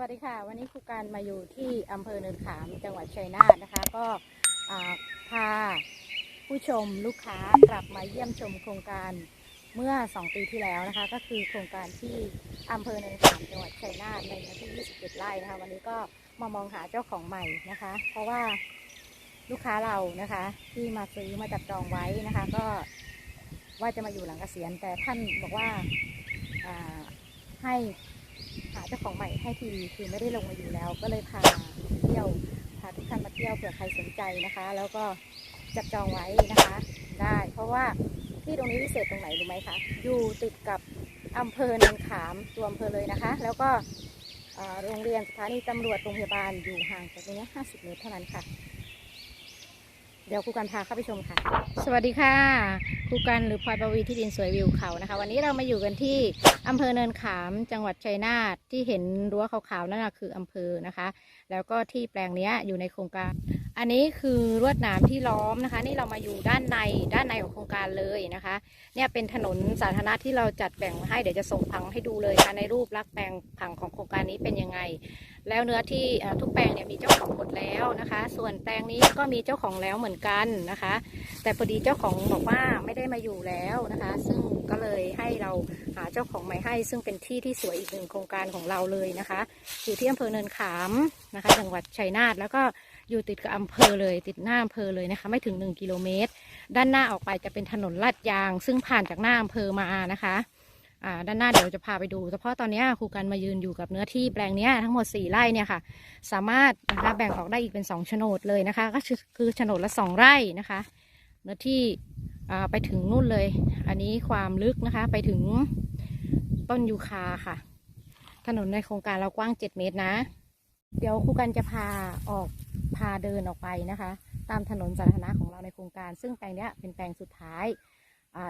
วัสดีค่ะ วันนี้ครูการมาอยู่ที่อำเภอเนินขามจังหวัดชัยนาทนะคะ ก็พาผู้ชมลูกค้ากลับมาเยี่ยมชมโครงการเมื่อ 2 ปีที่แล้วนะคะ ก็คือโครงการที่อำเภอเนินขามจังหวัดชัยนาทในเนื้อที่ 27 ไร่นะคะ วันนี้ก็มามองหาเจ้าของใหม่นะคะ เพราะว่าลูกค้าเรานะคะ ที่มาซื้อมาจับจองไว้นะคะ ก็ว่าจะมาอยู่หลังเกษียณแต่ท่านบอกว่าอ่าให้ หาเจ้าของใหม่ให้ทีคือไม่ได้ลงมาอยู่แล้ว ก็เลยพาเที่ยวพาทุกท่านมาเที่ยวเผื่อใครสนใจนะคะ แล้วก็จับจองไว้นะคะ ได้ เพราะว่าที่ตรงนี้พิเศษตรงไหนรู้ไหมคะอยู่ติดกับอำเภอเนินขามตัวอำเภอเลยนะคะ แล้วก็โรงเรียนสถานีตำรวจโรงพยาบาลอยู่ห่างจากตรงนี้ 50 เมตรเท่านั้นค่ะ เดี๋ยวครูกันพาเข้าไปชมค่ะ สวัสดีค่ะครูกันหรือพลอยปวีที่ดินสวยวิวเขานะคะ วันนี้เรามาอยู่กันที่อำเภอเนินขามจังหวัดชัยนาทที่เห็นรั้วขาวๆนั่นนะคืออำเภอนะคะ แล้วก็ที่แปลงนี้อยู่ในโครงการ อันนี้คือลวดหนามที่ล้อมนะคะ นี่เรามาอยู่ด้านในด้านในของโครงการเลยนะคะ เนี่ยเป็นถนนสาธารณะที่เราจัดแบ่งให้เดี๋ยวจะส่งผังให้ดูเลยค่ะในรูปลักษณ์แปลงผังของโครงการนี้เป็นยังไง แล้วเนื้อที่ทุกแปลงเนี่ยมีเจ้าของหมดแล้วนะคะ ส่วนแปลงนี้ก็มีเจ้าของแล้วเหมือนกันนะคะ แต่พอดีเจ้าของบอกว่าไม่ได้มาอยู่แล้วนะคะ ซึ่งก็เลยให้เราหาเจ้าของใหม่ให้ ซึ่งเป็นที่ที่สวยอีกหนึ่งโครงการของเราเลยนะคะ อยู่ที่อำเภอเนินขามนะคะ จังหวัดชัยนาทแล้วก็ อยู่ติดกับอำเภอเลยติดหน้าอำเภอเลยนะคะ ไม่ถึง 1 กิโลเมตร ด้านหน้าออกไปจะเป็นถนนลาดยาง ซึ่งผ่านจากหน้าอำเภอมานะคะด้านหน้าเดี๋ยวจะพาไปดูเฉพาะตอนนี้ครูกันมายืนอยู่กับเนื้อที่แปลงนี้ทั้งหมด 4 ไร่เนี่ยค่ะ สามารถนะคะแบ่งออกได้อีกเป็น2โฉนดเลยนะคะ ก็คือโฉนดละ 2 ไร่นะคะ เนื้อที่ไปถึงนู่นเลย อันนี้ความลึกนะคะไปถึงต้นยูคาค่ะ ถนนในโครงการเรากว้าง 7 เมตรนะ เดี๋ยวครูกันจะพาออกพาเดินออกไปนะคะ ตามถนนสาธารณะของเราในโครงการ ซึ่งแปลงนี้เป็นแปลงสุดท้าย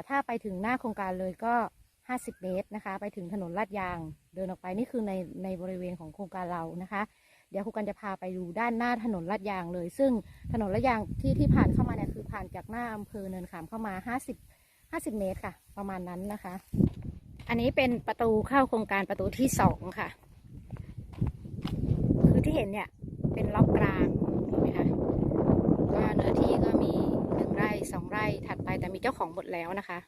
ถ้าไปถึงหน้าโครงการเลยก็ 50 เมตรนะคะ ไปถึงถนนลาดยางเดินออกไปนี่คือในในบริเวณของโครงการเรานะคะ เดี๋ยวครูกันจะพาไปดูด้านหน้าถนนลาดยางเลย ซึ่งถนนลาดยางที่ที่ผ่านเข้ามาเนี่ยคือผ่านจากหน้าอำเภอเนินขามเข้ามา 50 50 เมตรค่ะ ประมาณนั้นนะคะ อันนี้เป็นประตูเข้าโครงการประตูที่สองค่ะ เห็นเนี่ยเป็นล็อกกลางเห็นไหมคะก็เนื้อที่ก็มีหนึ่งไร่สองไร่ถัดไปแต่มีเจ้าของหมดแล้วนะคะ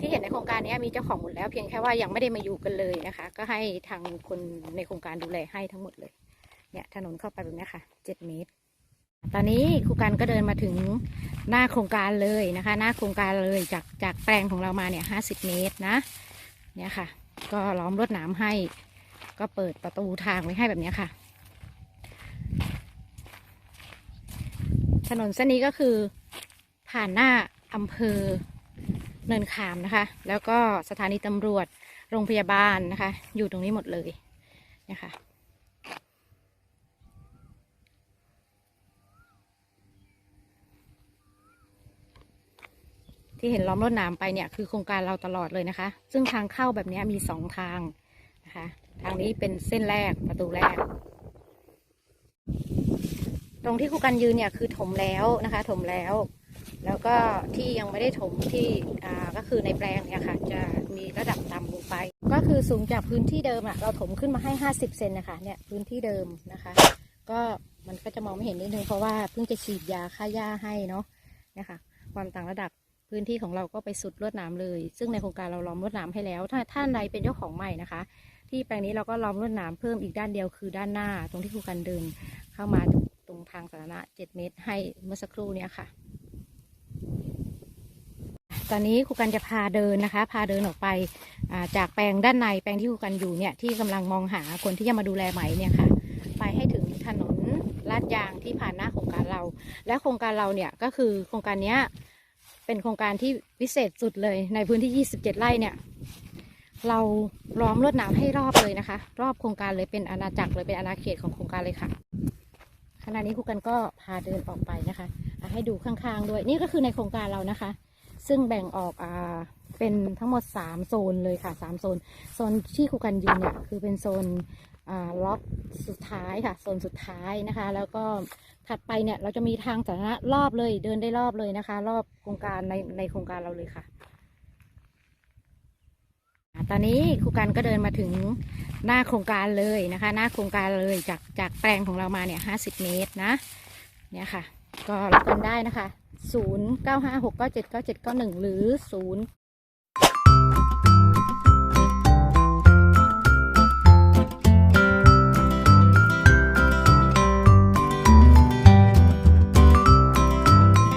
ที่เห็นในโครงการนี้มีเจ้าของหมดแล้ว เพียงแค่ว่ายังไม่ได้มาอยู่กันเลยนะคะ ก็ให้ทางคนในโครงการดูแลให้ทั้งหมดเลยเนี่ยถนนเข้าไปแบบนี้ค่ะเจ็ดเมตรตอนนี้ครูกันก็เดินมาถึงหน้าโครงการเลยนะคะ หน้าโครงการเลยจากจากแปลงของเรามาเนี่ยห้าสิบเมตรนะเนี่ยค่ะ ก็ล้อมรวดหนามให้ ก็เปิดประตูทางไว้ให้แบบนี้ค่ะ ถนนเส้นนี้ก็คือผ่านหน้าอำเภอเนินขามนะคะ แล้วก็สถานีตำรวจโรงพยาบาลนะคะ อยู่ตรงนี้หมดเลยนี่ยค่ะที่เห็นล้อมรถนามไปเนี่ยคือโครงการเราตลอดเลยนะคะ ซึ่งทางเข้าแบบนี้มีสองทางนะคะ ทางนี้เป็นเส้นแรกประตูแรก ตรงที่ครูกันยืนเนี่ยคือถมแล้วนะคะ ถมแล้ว แล้วก็ที่ยังไม่ได้ถมที่อ่าก็คือในแปลงเนี่ยค่ะ จะมีระดับต่ำลงไป ก็คือสูงจากพื้นที่เดิมอะเราถมขึ้นมาให้ 50เซนนะคะเนี่ยพื้นที่เดิมนะคะ ก็มันก็จะมองไม่เห็นนิดนึงเพราะว่าเพิ่งจะฉีดยาฆ่าหญ้าให้เนาะนะคะ ความต่างระดับพื้นที่ของเราก็ไปสุดลวดหนามเลย ซึ่งในโครงการเราล้อมลวดหนามให้แล้ว ถ้าท่านใดเป็นเจ้าของใหม่นะคะ ที่แปลงนี้เราก็ล้อมลวดหนามเพิ่มอีกด้านเดียวคือด้านหน้า ตรงที่ครูกันเดินเข้ามา ทางสาธารณะ 7 เมตร ให้เมื่อสักครู่เนี้ยค่ะ ตอนนี้ครูกันจะพาเดินนะคะ พาเดินออกไปาจากแปลงด้านในแปลงที่ครูกันอยู่เนี่ยที่กำลังมองหาคนที่จะมาดูแลไหมเนี่ยค่ะ ไปให้ถึงถนนลาดยางที่ผ่านหน้าโครงการเรา และโครงการเราเนี่ยก็คือโครงการเนี้ยเป็นโครงการที่พิเศษสุดเลยในพื้นที่ 27 ไร่เนี่ยเราล้อมลวดหนามให้รอบเลยนะคะ รอบโครงการเลยเป็นอาณาจักรเลยเป็นอาณาเขตของโครงการเลยค่ะ ณะนี้ครูกันก็พาเดินออกไปนะคะ ให้ดูข้างๆด้วย นี่ก็คือในโครงการเรานะคะ ซึ่งแบ่งออกอ่าเป็นทั้งหมด 3 โซนเลยค่ะ 3 โซน โซนที่ครูกันยืนเนี่ยคือเป็นโซนอ่าล็อกสุดท้ายค่ะ โซนสุดท้ายนะคะ แล้วก็ถัดไปเนี่ยเราจะมีทางสาธารณะรอบเลยเดินได้รอบเลยนะคะ รอบโครงการในในโครงการเราเลยค่ะ ตอนนี้ครูกันก็เดินมาถึงหน้าโครงการเลยนะคะ หน้าโครงการเลยจากจากแปลงของเรามาเนี่ยห้าสิบเมตรนะเนี่ยค่ะ ก็รับกันได้นะคะ 0 9 5 6 9 7 9 7 9 1 หรือ 0